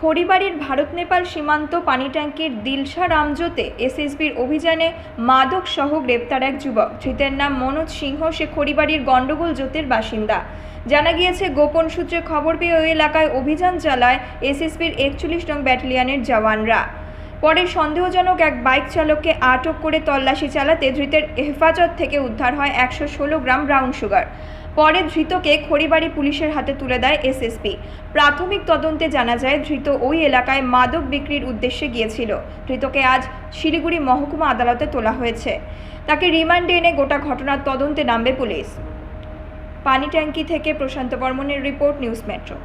খড়িবাড়ির ভারত নেপাল সীমান্ত পানি ট্যাঙ্কির দিলশা রামজোতে এসএসবির অভিযানে মাদক সহ গ্রেপ্তার এক যুবক। ধৃতের নাম মনোজ সিংহ। সে খড়িবাড়ির গণ্ডগোল জোতের বাসিন্দা। জানা গিয়েছে, গোপন সূত্রে খবর পেয়ে ওই এলাকায় অভিযান চালায় এসএসবির একচল্লিশ নং ব্যাটালিয়নের জওয়ানরা। পরে সন্দেহজনক এক বাইক চালককে আটক করে তল্লাশি চালাতে ধৃতের হেফাজত থেকে উদ্ধার হয় একশো ষোলো গ্রাম ব্রাউন সুগার। পরে ধৃতকে খড়িবাড়ি পুলিশের হাতে তুলে দেয় এসএসপি। প্রাথমিক তদন্তে জানা যায়, ধৃত ওই এলাকায় মাদক বিক্রির উদ্দেশ্যে গিয়েছিল। ধৃতকে আজ শিলিগুড়ি মহকুমা আদালতে তোলা হয়েছে। তাকে রিমান্ডে এনে গোটা ঘটনার তদন্তে নামবে পুলিশ। পানি ট্যাঙ্কি থেকে প্রশান্ত বর্মনের রিপোর্ট, নিউজ মেট্রো।